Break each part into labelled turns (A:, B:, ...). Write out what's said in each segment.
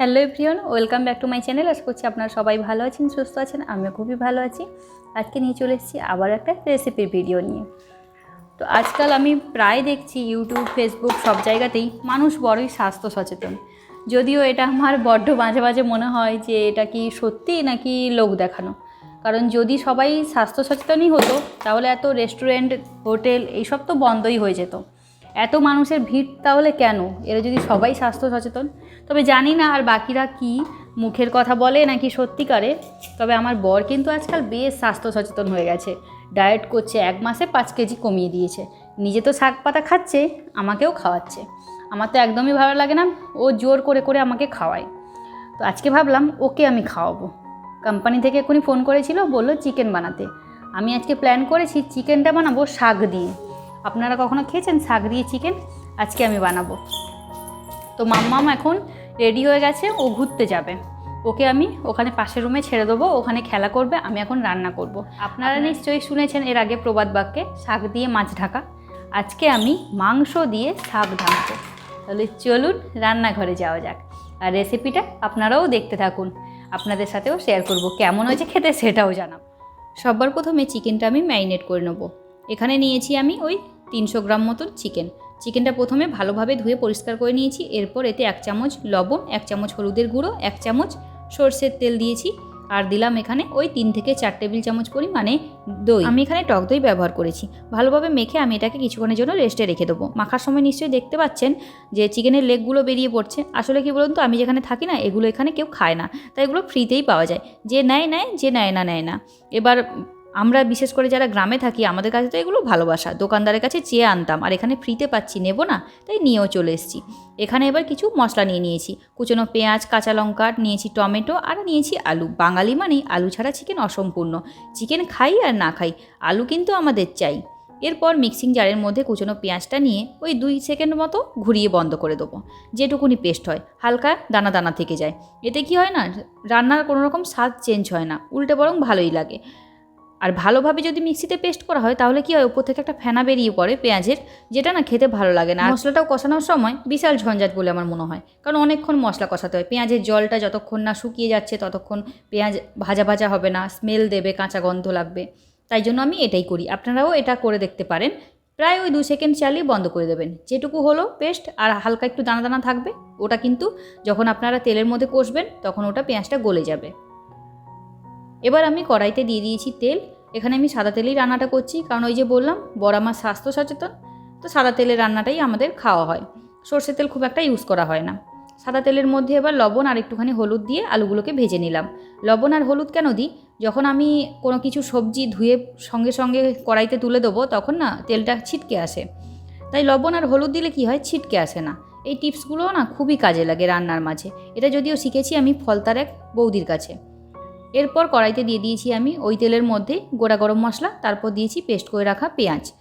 A: Hello everyone welcome back to my channel. আশা করছি আপনারা সবাই ভালো আছেন, সুস্থ আছেন, আমিও খুবই ভালো আছি। আজকে নিয়ে চলে এসেছি আবার একটা রেসিপির ভিডিও নিয়ে। তো আজকাল আমি প্রায় দেখছি ইউটিউব ফেসবুক সব জায়গাতেই মানুষ বড়ই স্বাস্থ্য সচেতন। যদিও এটা আমার বড্ড মাঝে মাঝে মনে হয় যে এটা কি সত্যি নাকি লোক দেখানো। কারণ যদি সবাই স্বাস্থ্য সচেতনই হতো, তাহলে এত রেস্টুরেন্ট হোটেল এইসব তো বন্ধই হয়ে যেত। এত মানুষের ভিড় তাহলে কেন? এরা যদি সবাই স্বাস্থ্য সচেতন? তবে জানি না আর বাকিরা কি মুখের কথা বলে নাকি সত্যিকারে? তবে আমার বর কিন্তু আজকাল বেশ স্বাস্থ্য সচেতন হয়ে গেছে। ডায়েট করছে এক মাসে পাঁচ কেজি কমিয়ে দিয়েছে। নিজে তো শাক পাতা খাচ্ছে, আমাকেও খাওয়াচ্ছে। আমার তো একদমই ভালো লাগে না, ও জোর করে করে আমাকে খাওয়ায়। তো আজকে ভাবলাম, ওকে আমি খাওয়াবো। কোম্পানি থেকে এক্ষুনি ফোন করেছিল, বলল, চিকেন বানাতে। আমি আজকে প্ল্যান করেছি, চিকেনটা বানাবো শাক দিয়ে। আপনারা কখনো খেয়েছেন শাক দিয়ে চিকেন? আজকে আমি বানাবো। তো মাম্মাম এখন রেডি হয়ে গেছে ও ঘুরতে যাবে। ওকে আমি ওখানে পাশের রুমে ছেড়ে দেবো ওখানে খেলা করবে আমি এখন রান্না করব। আপনারা নিশ্চয়ই শুনেছেন এর আগে প্রবাদ বাক্যে শাক দিয়ে মাছ ঢাকা। আজকে আমি মাংস দিয়ে শাক ঢাকবো। তাহলে চলুন রান্নাঘরে যাওয়া যাক। আর রেসিপিটা আপনারাও দেখতে থাকুন। আপনাদের সাথেও শেয়ার করব কেমন হয়েছে খেতে সেটাও জানাব। সবার প্রথমে চিকেনটা আমি ম্যারিনেট করে নেব। এখানে নিয়েছি আমি ওই তিনশো গ্রাম মতন চিকেন। চিকেনটা প্রথমে ভালোভাবে ধুয়ে পরিষ্কার করে নিয়েছি। এরপর এতে এক চামচ লবণ, এক চামচ হলুদের গুঁড়ো, এক চামচ সর্ষের তেল দিয়েছি আর দিলাম এখানে ওই তিন থেকে চার টেবিল চামচ পরিমাণে দই। আমি এখানে টক দই ব্যবহার করেছি। ভালোভাবে মেখে আমি এটাকে কিছুক্ষণের জন্য রেস্টে রেখে দেবো। মাখার সময় নিশ্চয়ই দেখতে পাচ্ছেন যে চিকেনের লেগগুলো বেরিয়ে পড়ছে। আসলে কি বলুন তো, আমি যেখানে থাকি না, এগুলো এখানে কেউ খায় না। তাই এগুলো ফ্রিতেই পাওয়া যায়। যে নেয় নেয়, যে নেয় না নেয় না। এবার আমরা বিশেষ করে যারা গ্রামে থাকি, আমাদের কাছে তো এগুলো ভালোবাসা। দোকানদারের কাছে চেয়ে আনতাম, আর এখানে ফ্রিতে পাচ্ছি, নেব না, তাই নিয়েও চলে এসেছি। এখানে এবার কিছু মশলা নিয়ে নিয়েছি। কুচনো পেঁয়াজ, কাঁচা লঙ্কা, নিয়েছি টমেটো, আর নিয়েছি আলু। বাঙালি মানেই আলু ছাড়া চিকেন অসম্পূর্ণ। চিকেন খাই আর না খাই, আলু কিন্তু আমাদের চাই। এরপর মিক্সিং জারের মধ্যে কুচনো পেঁয়াজটা নিয়ে ওই দুই সেকেন্ড মতো ঘুরিয়ে বন্ধ করে দেবো। যেটুকুনি পেস্ট হয়, হালকা দানা দানা থেকে যায়। এতে কি হয় না, রান্নার কোনো রকম স্বাদ চেঞ্জ হয় না, উল্টে বরং ভালোই লাগে। আর ভালোভাবে যদি মিক্সিতে পেস্ট করা হয়, তাহলে কি হয়? ওপর থেকে একটা ফেনা বেরিয়ে পড়ে পেঁয়াজের, যেটা না খেতে ভালো লাগে না। মশলাটাও কষানোর সময় বিশাল ঝঞ্ঝাট বলে আমার মনে হয়। কারণ অনেকক্ষণ মশলা কষাতে হয়। পেঁয়াজের জলটা যতক্ষণ না শুকিয়ে যাচ্ছে, ততক্ষণ পেঁয়াজ ভাজা ভাজা হবে না স্মেল দেবে, কাঁচা গন্ধ লাগবে। তাই জন্য আমি এটাই করি। আপনারাও এটা করে দেখতে পারেন। প্রায় ওই দু সেকেন্ড চালিয়ে বন্ধ করে দেবেন। যেটুকু হলো পেস্ট, আর হালকা একটু দানা দানা থাকবে, ওটা কিন্তু যখন আপনারা তেলের মধ্যে কষবেন, তখন ওটা পেঁয়াজটা গলে যাবে। এবার আমি কড়াইতে দিয়ে দিয়েছি তেল। এখানে আমি সাদা তেলেই রান্নাটা করছি, কারণ ওই যে বললাম বড় আমার স্বাস্থ্য সচেতন, তো সাদা তেলের রান্নাটাই আমাদের খাওয়া হয়। সর্ষের তেল খুব একটা ইউজ করা হয় না। সাদা তেলের মধ্যে এবার লবণ আর একটুখানি হলুদ দিয়ে আলুগুলোকে ভেজে নিলাম। লবণ আর হলুদ কেন দিই? যখন আমি কোনো কিছু সবজি ধুয়ে সঙ্গে সঙ্গে কড়াইতে তুলে দেবো, তখন না তেলটা ছিটকে আসে। তাই লবণ আর হলুদ দিলে কি হয়? ছিটকে আসে না। এই টিপসগুলো না খুবই কাজে লাগে রান্নার মাঝে। এটা যদিও শিখেছি আমি ফলতার এক বৌদির কাছে। এরপর কড়াইতে দিয়ে দিয়েছি আমি ওই তেলের মধ্যে গোড়া গরম মশলা, তারপর দিয়েছি পেস্ট করে রাখা পেঁয়াজ।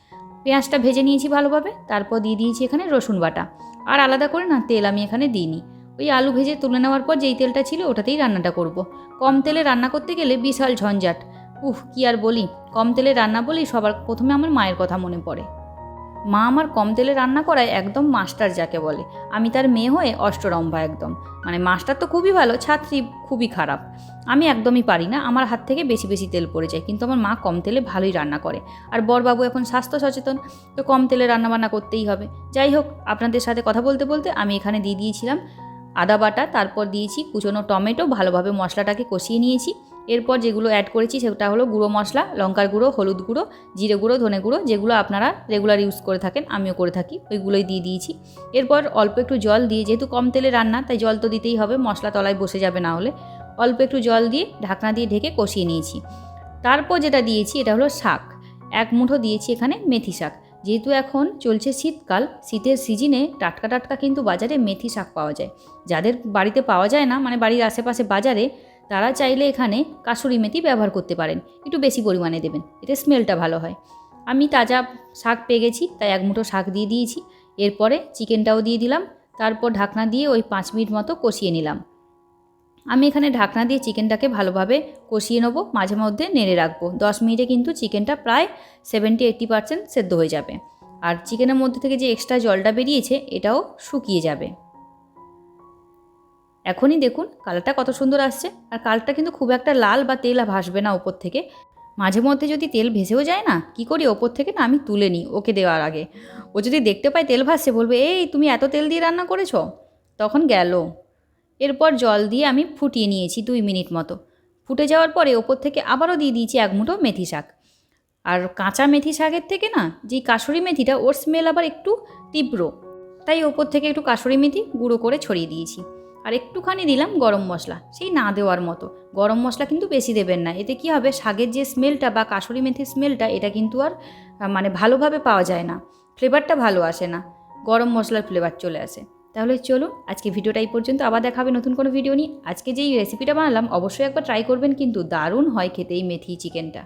A: পেঁয়াজটা ভেজে নিয়েছি ভালোভাবে, তারপর দিয়ে দিয়েছি এখানে রসুন বাটা। আর আলাদা করে না, তেল আমি এখানে দিইনি। ওই আলু ভেজে তুলে নেওয়ার পর যেই তেলটা ছিল ওটাতেই রান্নাটা করব। কম তেলে রান্না করতে গেলে বিশাল ঝঞ্ঝাট। উফ, কি আর বলি, কম তেলে রান্না বলেই সবার প্রথমে আমার মায়ের কথা মনে পড়ে। মা আমার কম তেলে রান্না করায় একদম মাস্টার যাকে বলে। আমি তার মেয়ে হয়ে অষ্টরম্ভা একদম। মানে মাস্টার তো খুবই ভালো, ছাত্রী খুবই খারাপ। আমি একদমই পারি না, আমার হাত থেকে বেশি বেশি তেল পড়ে যায়, কিন্তু আমার মা কম তেলে ভালোই রান্না করে। আর বরবাবু এখন স্বাস্থ্য সচেতন, তো কম তেলে রান্নাবান্না করতেই হবে। যাই হোক, আপনাদের সাথে কথা বলতে বলতে আমি এখানে দিয়ে দিয়েছিলাম আদা বাটা, তারপর দিয়েছি কুচনো টমেটো, ভালোভাবে মশলাটাকে কষিয়ে নিয়েছি। এরপর যেগুলো অ্যাড করেছি সেটা হলো গুঁড়ো মশলা, লঙ্কার গুঁড়ো, হলুদ গুঁড়ো, জিরে গুঁড়ো, ধনে গুঁড়ো, যেগুলো আপনারা রেগুলার ইউজ করে থাকেন, আমিও করে থাকি, ওইগুলোই দিয়ে দিয়েছি। এরপর অল্প একটু জল দিয়ে, যেহেতু কম তেলে রান্না, তাই জল তো দিতেই হবে, মশলা তলায় বসে যাবে না হলে। অল্প একটু জল দিয়ে ঢাকনা দিয়ে ঢেকে কষিয়ে নিয়েছি। তারপর যেটা দিয়েছি, এটা হলো শাক। এক মুঠো দিয়েছি এখানে মেথি শাক। যেহেতু এখন চলছে শীতকাল, শীতের সিজনে টাটকা টাটকা কিন্তু বাজারে মেথি শাক পাওয়া যায়। যাদের বাড়িতে পাওয়া যায় না মানে বাড়ির আশেপাশে বাজারে তারা চাইলে এখানে কাসুরি মেথি ব্যবহার করতে পারেন। একটু বেশি পরিমাণে দেবেন, এতে স্মেলটা ভালো হয়। আমি তাজা শাক পেয়ে গেছি, তাই এক মুঠো শাক দিয়ে দিয়েছি। এরপরে চিকেনটাও দিয়ে দিলাম, তারপর ঢাকনা দিয়ে ওই পাঁচ মিনিট মতো কষিয়ে নিলাম। আমি এখানে ঢাকনা দিয়ে চিকেনটাকে ভালোভাবে কষিয়ে নেব, মাঝে মধ্যে নেড়ে রাখব। দশ মিনিটে কিন্তু চিকেনটা প্রায় সেভেন্টি এইট্টি পার্সেন্ট সেদ্ধ হয়ে যাবে। আর চিকেনের মধ্যে থেকে যে এক্সট্রা জলটা বেরিয়েছে, এটাও শুকিয়ে যাবে। এখনই দেখুন কালারটা কত সুন্দর আসছে। আর কালারটা কিন্তু খুব একটা লাল বা তেল ভাসবে না ওপর থেকে। মাঝে মধ্যে যদি তেল ভেসেও যায় না, কি করি? ওপর থেকে না আমি তুলে নিই ওকে দেওয়ার আগে। ও যদি দেখতে পায় তেল ভাসছে, বলবে, এই, তুমি এত তেল দিয়ে রান্না করেছ? তখন গেল। এরপর জল দিয়ে আমি ফুটিয়ে নিয়েছি দুই মিনিট মতো। ফুটে যাওয়ার পরে ওপর থেকে আবারও দিয়ে দিয়েছি এক মুঠো মেথি শাক। আর কাঁচা মেথি শাকের থেকে না যেই কাসুরি মেথিটা, ওর স্মেল আবার একটু তীব্র। তাই ওপর থেকে একটু কাসুরি মেথি গুঁড়ো করে ছড়িয়ে দিয়েছি। আর একটুখানি দিলাম গরম মশলা, সেই না দেওয়ার মতো। গরম মশলা কিন্তু বেশি দেবেন না, এতে কি হবে? শাকের যে স্মেলটা বা কাসুরি মেথির স্মেলটা, এটা কিন্তু আর মানে ভালোভাবে পাওয়া যায় না, ফ্লেভারটা ভালো আসে না, গরম মশলার ফ্লেভার চলে আসে। তাহলে চলুন, আজকে ভিডিওটা এই পর্যন্ত, আবার দেখাবে নতুন কোনো ভিডিও নিয়ে। আজকে যেই রেসিপিটা বানালাম, অবশ্যই একবার ট্রাই করবেন, কিন্তু দারুণ হয় খেতে এই মেথি চিকেনটা